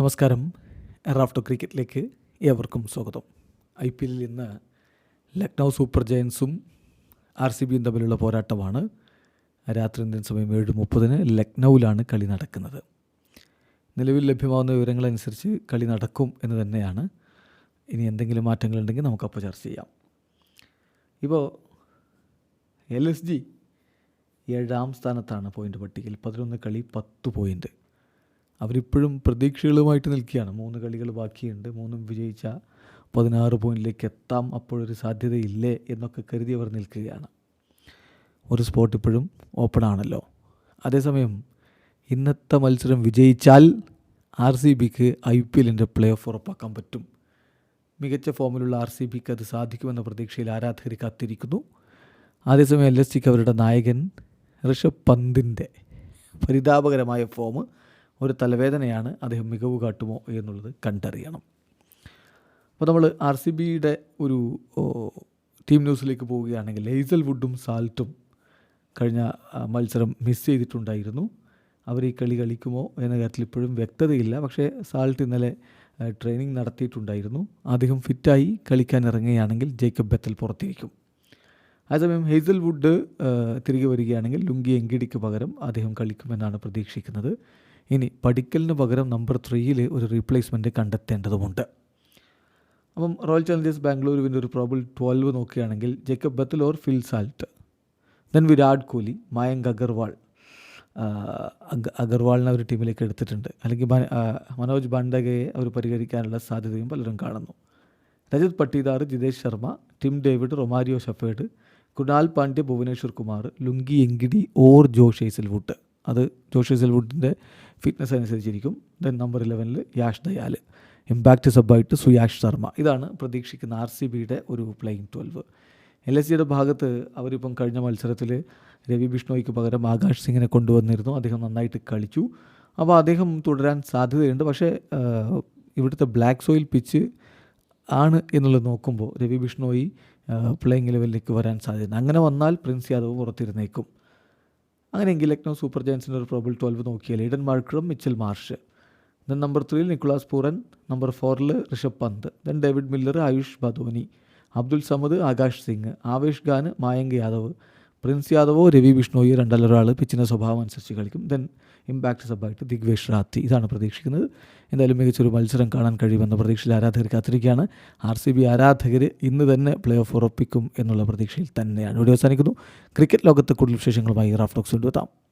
നമസ്കാരം. റാഫ്റ്റോ ക്രിക്കറ്റിലേക്ക് ഏവർക്കും സ്വാഗതം. ഐ പി എല്ലിൽ ഇന്ന് ലക്നൗ സൂപ്പർ ജയൻസും ആർ സി ബിയും തമ്മിലുള്ള പോരാട്ടമാണ്. രാത്രി ഇന്ത്യൻ സമയം ഏഴ് മുപ്പതിന് ലക്നൗവിലാണ് കളി നടക്കുന്നത്. നിലവിൽ ലഭ്യമാകുന്ന വിവരങ്ങളനുസരിച്ച് കളി നടക്കും എന്ന് തന്നെയാണ്. ഇനി എന്തെങ്കിലും മാറ്റങ്ങളുണ്ടെങ്കിൽ നമുക്കപ്പോൾ ചർച്ച ചെയ്യാം. ഇപ്പോൾ എൽ എസ് ജി ഏഴാം സ്ഥാനത്താണ് പോയിന്റ് പട്ടികയിൽ പതിനൊന്ന് കളി പത്ത് പോയിന്റ് അവരിപ്പോഴും പ്രതീക്ഷകളുമായിട്ട് നിൽക്കുകയാണ്. മൂന്ന് കളികൾ ബാക്കിയുണ്ട്. മൂന്നും വിജയിച്ച പതിനാറ് പോയിന്റിലേക്ക് എത്താം. അപ്പോഴൊരു സാധ്യതയില്ലേ എന്നൊക്കെ കരുതി അവർ നിൽക്കുകയാണ്. ഒരു സ്പോട്ട് ഇപ്പോഴും ഓപ്പൺ ആണല്ലോ. അതേസമയം ഇന്നത്തെ മത്സരം വിജയിച്ചാൽ ആർ സി ബിക്ക് ഐ പി എല്ലിന്റെ പ്ലേ ഓഫ് ഉറപ്പാക്കാൻ പറ്റും. മികച്ച ഫോമിലുള്ള ആർ സി ബിക്ക് അത് സാധിക്കുമെന്ന പ്രതീക്ഷയിൽ ആരാധകർ കാത്തിരിക്കുന്നു. അതേസമയം എൽ എസ് സിക്ക് അവരുടെ നായകൻ ഋഷഭ് പന്തിന്റെ പരിതാപകരമായ ഫോം ഒരു തലവേദനയാണ് അദ്ദേഹം മികവ് കാട്ടുമോ എന്നുള്ളത് കണ്ടറിയണം. അപ്പോൾ നമ്മൾ ആർ സി ബിയുടെ ഒരു ടീം ന്യൂസിലേക്ക് പോവുകയാണെങ്കിൽ ലെയ്സൽ വുഡും സാൾട്ടും കഴിഞ്ഞ മത്സരം മിസ് ചെയ്തിട്ടുണ്ടായിരുന്നു. അവർ ഈ കളി കളിക്കുമോ എന്ന കാര്യത്തിൽ ഇപ്പോഴും വ്യക്തതയില്ല. പക്ഷേ സാൾട്ട് ഇന്നലെ ട്രെയിനിങ് നടത്തിയിട്ടുണ്ടായിരുന്നു. അദ്ദേഹം ഫിറ്റായി കളിക്കാൻ ഇറങ്ങുകയാണെങ്കിൽ ജേക്കബ് ബെത്തൽ പുറത്തിരിക്കും. അതേസമയം ഹെയ്സൽവുഡ് വുഡ് തിരികെ വരികയാണെങ്കിൽ ലുങ്കി എങ്കിടിക്ക് പകരം അദ്ദേഹം കളിക്കുമെന്നാണ് പ്രതീക്ഷിക്കുന്നത്. ഇനി പഠിക്കലിന് പകരം നമ്പർ ത്രീയിൽ ഒരു റീപ്ലേസ്മെന്റ് കണ്ടെത്തേണ്ടതുമുണ്ട്. അപ്പം റോയൽ ചലഞ്ചേഴ്സ് ബാംഗ്ലൂരുവിന്റെ ഒരു പ്രോബിൾ ട്വൽവ് നോക്കുകയാണെങ്കിൽ Jacob Bethell Phil Salt then Virat Kohli Mayank Agarwal. അഗർവാളിനെ അവർ ടീമിലേക്ക് എടുത്തിട്ടുണ്ട്. അല്ലെങ്കിൽ മനോജ് ബാണ്ടകയെ അവർ പരിഹരിക്കാനുള്ള സാധ്യതയും പലരും കാണുന്നു. Rajat Patidar Jitesh Sharma Tim David Romario Shepherd Krunal Pandya Bhuvneshwar Kumar Lungi Ngidi or Josh അത് ജോഷ് ഹേസൽവുഡിന്റെ ഫിറ്റ്നസ് അനുസരിച്ചിരിക്കും. ദെൻ നമ്പർ ഇലവനിൽ യാഷ് ദയാൽ ഇമ്പാക്റ്റ് സബായിട്ട് സുയാഷ് ശർമ്മ. ഇതാണ് പ്രതീക്ഷിക്കുന്ന ആർ സി ബിയുടെ ഒരു പ്ലെയിങ് ട്വൽവ് എൽ എസ് സിയുടെ ഭാഗത്ത് അവരിപ്പം കഴിഞ്ഞ മത്സരത്തിൽ രവി ബിഷ്ണോയ്ക്ക് പകരം ആകാശ് സിംഗിനെ കൊണ്ടുവന്നിരുന്നു. അദ്ദേഹം നന്നായിട്ട് കളിച്ചു. അപ്പോൾ അദ്ദേഹം തുടരാൻ സാധ്യതയുണ്ട്. പക്ഷേ ഇവിടുത്തെ ബ്ലാക്ക് സോയിൽ പിച്ച് ആണ് എന്നുള്ളത് നോക്കുമ്പോൾ രവി ബിഷ്ണോയി പ്ലേയിങ് ലെവലിലേക്ക് വരാൻ സാധ്യത അങ്ങനെ വന്നാൽ പ്രിൻസ് യാദവ് പുറത്തിരുന്നേക്കും. അങ്ങനെയെങ്കിൽ ലക്നൗ സൂപ്പർ ജയൻസിന്റെ ഒരു പ്രോബിൾ ട്വൽവ് നോക്കിയാൽ Aiden Markram Mitchell Marsh. Then number ത്രീയിൽ നിക്കുളാസ് പൂരൻ നമ്പർ ഫോറിൽ Rishabh Pant. Then David Miller Ayush Badoni Abdul Samad Akash Singh Avesh Khan Mayank Yadav. Prince യാദവോ Ravi വിഷ്ണോയോ രണ്ടല്ലൊരാൾ പിച്ചിന്റെ സ്വഭാവം അനുസരിച്ച് കളിക്കും. ദെൻ ഇമ്പാക്റ്റ് സബായിട്ട് ദിഗ്വേഷ് റാത്തി ഇതാണ് പ്രതീക്ഷിക്കുന്നത്. എന്തായാലും മികച്ചൊരു മത്സരം കാണാൻ കഴിയുമെന്ന പ്രതീക്ഷയിൽ ആരാധകർ കാത്തിരിക്കുകയാണ്. ആർ സി ബി ആരാധകർ ഇന്ന് തന്നെ പ്ലേ ഓഫ് ഉറപ്പിക്കും എന്നുള്ള പ്രതീക്ഷയിൽ തന്നെയാണ്. ഇവിടെ അവസാനിക്കുന്നു. ക്രിക്കറ്റ് ലോകത്തെ കൂടുതൽ വിശേഷങ്ങളുമായി റാഫ്റ്റോക്സ് കൊണ്ടുവെത്താം.